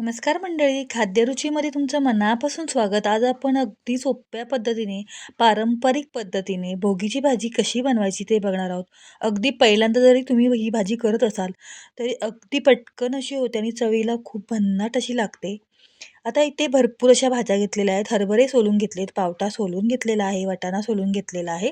नमस्कार मंडळी खाद्यरुचीमध्ये तुमचं मनापासून स्वागत. आज आपण अगदी सोप्या पद्धतीने पारंपरिक पद्धतीने भोगीची भाजी कशी बनवायची ते बघणार आहोत. अगदी पहिल्यांदा जरी तुम्ही ही भाजी करत असाल तरी अगदी पटकन अशी होते आणि चवीला खूप भन्नाट अशी लागते. आता इथे भरपूर अशा भाज्या घेतलेल्या आहेत. हरभरे सोलून घेतलेत पावटा सोलून घेतलेला आहे वाटाणा सोलून घेतलेला आहे.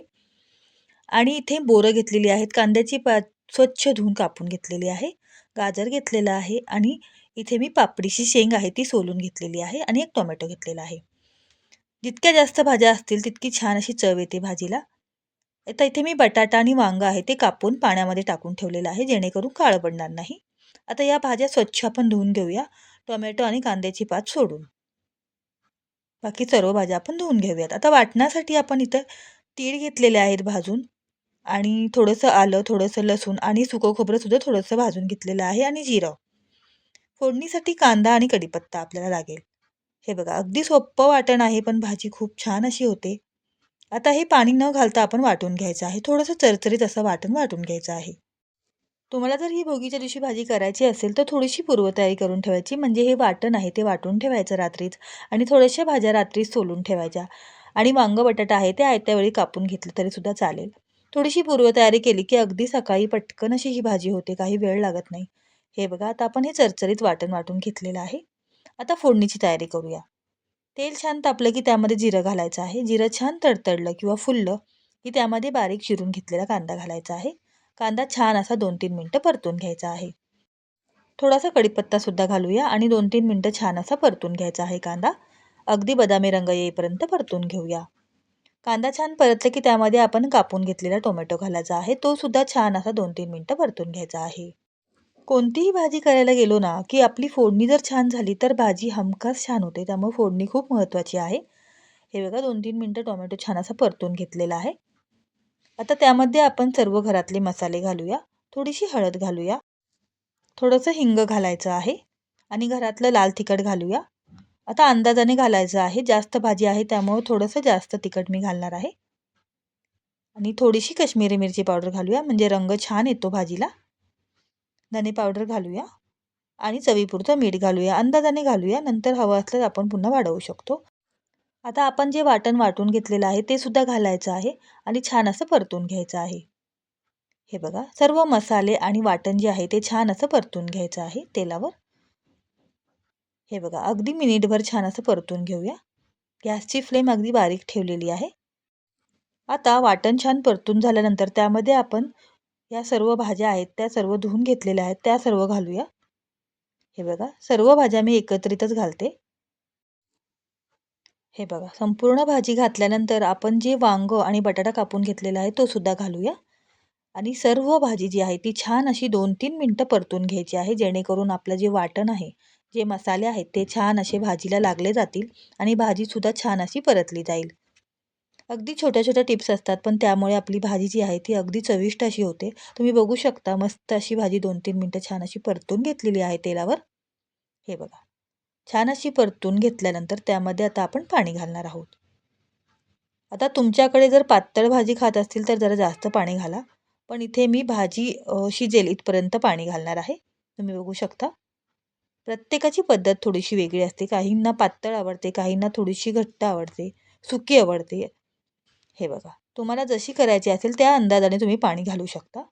आणि इथे बोरं घेतलेली आहेत. कांद्याची पा स्वच्छ धुवून कापून घेतलेली आहे. गाजर घेतलेलं आहे आणि इथे मी पापडीची शेंग आहे ती सोलून घेतलेली आहे आणि एक टोमॅटो घेतलेला आहे. जितक्या जास्त भाज्या असतील तितकी छान अशी चव येते भाजीला. आता इथे मी बटाटा आणि वांग आहे ते कापून पाण्यामध्ये टाकून ठेवलेलं आहे जेणेकरून काळं पडणार नाही. आता या भाज्या स्वच्छ आपण धुवून घेऊया. टोमॅटो आणि कांद्याची पात सोडून. बाकी सर्व भाज्या आपण धुवून घेऊयात. आता वाटण्यासाठी आपण इथं तीळ घेतलेले आहेत भाजून आणि थोडंसं आलं थोडंसं लसूण आणि सुकं खोबरंसुद्धा थोडंसं भाजून घेतलेलं आहे आणि जिरं. फोडणीसाठी कांदा आणि कढीपत्ता आपल्याला लागेल. हे बघा अगदी सोपं वाटण आहे पण भाजी खूप छान अशी होते. आता हे पाणी न घालता आपण वाटून घ्यायचं आहे. थोडंसं चरचरीत असं वाटण वाटून घ्यायचं आहे. तुम्हाला जर ही भोगीच्या दिवशी भाजी करायची असेल तर थोडीशी पूर्वतयारी करून ठेवायची. म्हणजे हे वाटण आहे ते वाटून ठेवायचं रात्रीच आणि थोड्याशा भाज्या रात्रीच सोलून ठेवायच्या. आणि वांग बटाटा आहे ते आयत्या वेळी कापून घेतलं तरीसुद्धा चालेल. थोडीशी पूर्वतयारी केली की अगदी सकाळी पटकन अशी ही भाजी होते काही वेळ लागत नाही. हे बघा आता आपण हे चरचरीत वाटण वाटून घेतलेलं आहे. आता फोडणीची तयारी करूया. तेल छान तापलं की त्यामध्ये जिरं घालायचं आहे. जिरं छान तडतडलं किंवा फुललं की त्यामध्ये बारीक चिरून घेतलेला कांदा घालायचा आहे. कांदा छान असा दोन तीन मिनटं परतून घ्यायचा आहे. थोडासा कढीपत्तासुद्धा घालूया आणि दोन तीन मिनटं छान असा परतून घ्यायचा आहे कांदा. अगदी बदामी रंग येईपर्यंत परतून घेऊया. कांदा छान परतला की त्यामध्ये आपण कापून घेतलेला टोमॅटो घालायचा आहे. तो सुद्धा छान असा दोन तीन मिनटं परतून घ्यायचा आहे. कोणतीही भाजी करायला गेलो ना की आपली फोडणी जर छान झाली तर भाजी हमखास छान होते. त्यामुळे फोडणी खूप महत्त्वाची आहे. हे बघा दोन तीन मिनटं टोमॅटो छान असा परतून घेतलेला आहे. आता त्यामध्ये आपण सर्व घरातले मसाले घालूया. थोडीशी हळद घालूया. थोडंसं हिंग घालायचं आहे. आणि घरातलं लाल तिखट घालूया. आता अंदाजाने घालायचं आहे. जास्त भाजी आहे त्यामुळं थोडंसं जास्त तिखट मी घालणार आहे. आणि थोडीशी कश्मीरी मिरची पावडर घालूया. म्हणजे रंग छान येतो भाजीला. धने पावडर घालूया आणि चवीपुरतं मीठ घालूया. अंदाजाने घालूया. नंतर हवं असल्यास आपण पुन्हा वाढवू शकतो. आता आपण जे वाटण वाटून घेतलेलं आहे ते सुद्धा घालायचं आहे आणि छान असं परतून घ्यायचं आहे. हे बघा सर्व मसाले आणि वाटण जे आहे ते छान असं परतून घ्यायचं आहे तेलावर. हे बघा अगदी मिनिटभर छान असं परतून घेऊया. गॅसची फ्लेम अगदी बारीक ठेवलेली आहे. आता वाटण छान परतून झाल्यानंतर त्यामध्ये आपण या सर्व भाज्या आहेत त्या सर्व धुवून घेतलेल्या आहेत त्या सर्व घालूया. हे बघा सर्व भाज्या मी एकत्रितच घालते. हे बघा संपूर्ण भाजी घातल्यानंतर आपण जे वांग आणि बटाटा कापून घेतलेला आहे तो सुद्धा घालूया. आणि सर्व भाजी जी आहे ती छान अशी दोन तीन मिनटं परतून घ्यायची आहे जेणेकरून आपलं जे वाटण आहे जे मसाले आहेत ते छान असे भाजीला लागले जातील आणि भाजीसुद्धा छान अशी परतली जाईल. अगदी छोट्या छोट्या टिप्स असतात पण त्यामुळे आपली भाजी जी आहे ती अगदी चविष्ट अशी होते. तुम्ही बघू शकता मस्त अशी भाजी दोन तीन मिनटं छान अशी परतून घेतलेली आहे तेलावर. हे बघा. छान अशी परतून घेतल्यानंतर त्यामध्ये आता आपण पाणी घालणार आहोत. आता तुमच्याकडे जर पातळ भाजी खात असतील तर जरा जास्त पाणी घाला. पण इथे मी भाजी शिजेल इथपर्यंत पाणी घालणार आहे. तुम्ही बघू शकता. प्रत्येकाची पद्धत थोडीशी वेगळी असते. काहींना पातळ आवडते काहींना थोडीशी घट्ट आवडते सुकी आवडते. हे बघा तुम्हाला जशी करायची असेल त्या अंदाजाने तुम्ही पाणी घालू शकता.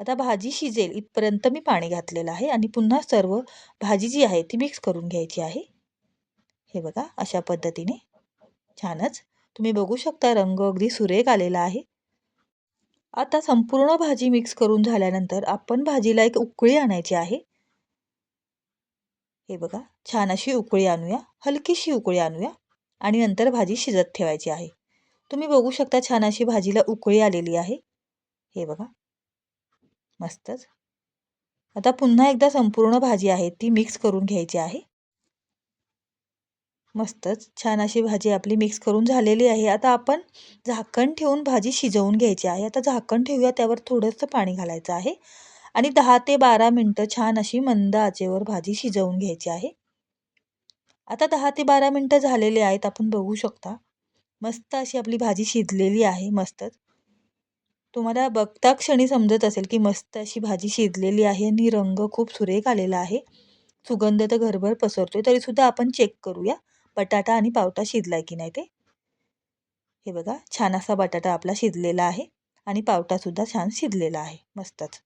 आता भाजी शिजेल इथपर्यंत मी पाणी घातलेलं आहे आणि पुन्हा सर्व भाजी जी आहे ती मिक्स करून घ्यायची आहे. हे बघा अशा पद्धतीने. छानच. तुम्ही बघू शकता रंग अगदी सुरेख आलेला आहे. आता संपूर्ण भाजी मिक्स करून झाल्यानंतर आपण भाजीला एक उकळी आणायची आहे. हे बघा छान अशी उकळी आणूया हलकीशी उकळी आणूया आणि नंतर भाजी शिजत ठेवायची आहे. तुम्ही बघू शकता छान अशी भाजीला उकळी आलेली आहे. हे बघा. मस्तच. आता पुन्हा एकदा संपूर्ण भाजी आहे ती मिक्स करून घ्यायची आहे. मस्तच. छान अशी भाजी आपली मिक्स करून झालेली आहे. आता आपण झाकण ठेवून भाजी शिजवून घ्यायची आहे. आता झाकण ठेवूया त्यावर थोडंसं पाणी घालायचं आहे. आणि दहा ते बारा मिनटं छान अशी मंद आचेवर भाजी शिजवून घ्यायची आहे. आता दहा ते बारा मिनटं झालेले आहेत आपण बघू शकता. मस्त अशी आपली भाजी शिजलेली आहे मस्तच तुम्हाला बघता क्षणी समजत असेल की मस्त अशी भाजी शिजलेली आहे आणि रंग खूप सुरेख आलेला आहे. सुगंध तर घरभर पसरतोय तरीसुद्धा आपण चेक करूया बटाटा आणि पावटा शिजलाय की नाही ते. हे बघा छान असा बटाटा आपला शिजलेला आहे आणि पावटासुद्धा छान शिजलेला आहे मस्तच.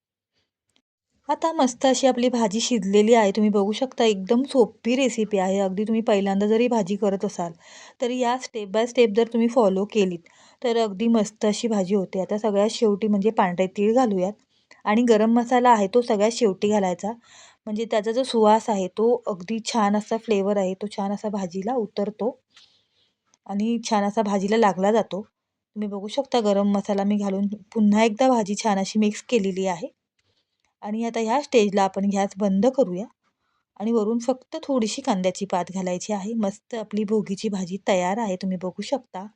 आता मस्त अशी आपली भाजी शिजलेली आहे. तुम्ही बघू शकता एकदम सोपी रेसिपी आहे. अगदी तुम्ही पहिल्यांदा जरी भाजी करत असाल तरी या स्टेप बाय स्टेप जर तुम्ही फॉलो केलीत तर अगदी मस्त अशी भाजी होते. आता सगळ्यात शेवटी म्हणजे पांढरे तीळ घालूयात. आणि गरम मसाला आहे तो सगळ्यात शेवटी घालायचा. म्हणजे त्याचा जो सुवास आहे तो अगदी छान असा फ्लेवर आहे. तो छान असा भाजीला उतरतो. आणि छान असा भाजीला लागला जातो. तुम्ही बघू शकता गरम मसाला मी घालून पुन्हा एकदा भाजी छान अशी मिक्स केलेली आहे. आणि आता ह्या स्टेजला आपण गॅस बंद करूया. आणि वरून फक्त थोडीशी कांद्याची पात घालायची आहे. मस्त आपली भोगीची भाजी तयार आहे. तुम्ही बघू शकता.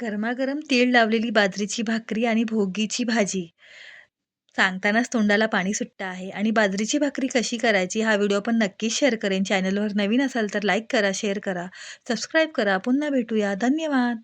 गरमागरम तेल लावलेली बाजरीची भाकरी आणि भोगीची भाजी. सांगतानाच तोंडाला पाणी सुट्टं आहे. आणि बाजरीची भाकरी कशी करायची हा व्हिडिओ आपण नक्कीच शेअर करेन. चॅनलवर नवीन असाल तर लाईक करा शेअर करा सबस्क्राईब करा. पुन्हा भेटूया. धन्यवाद!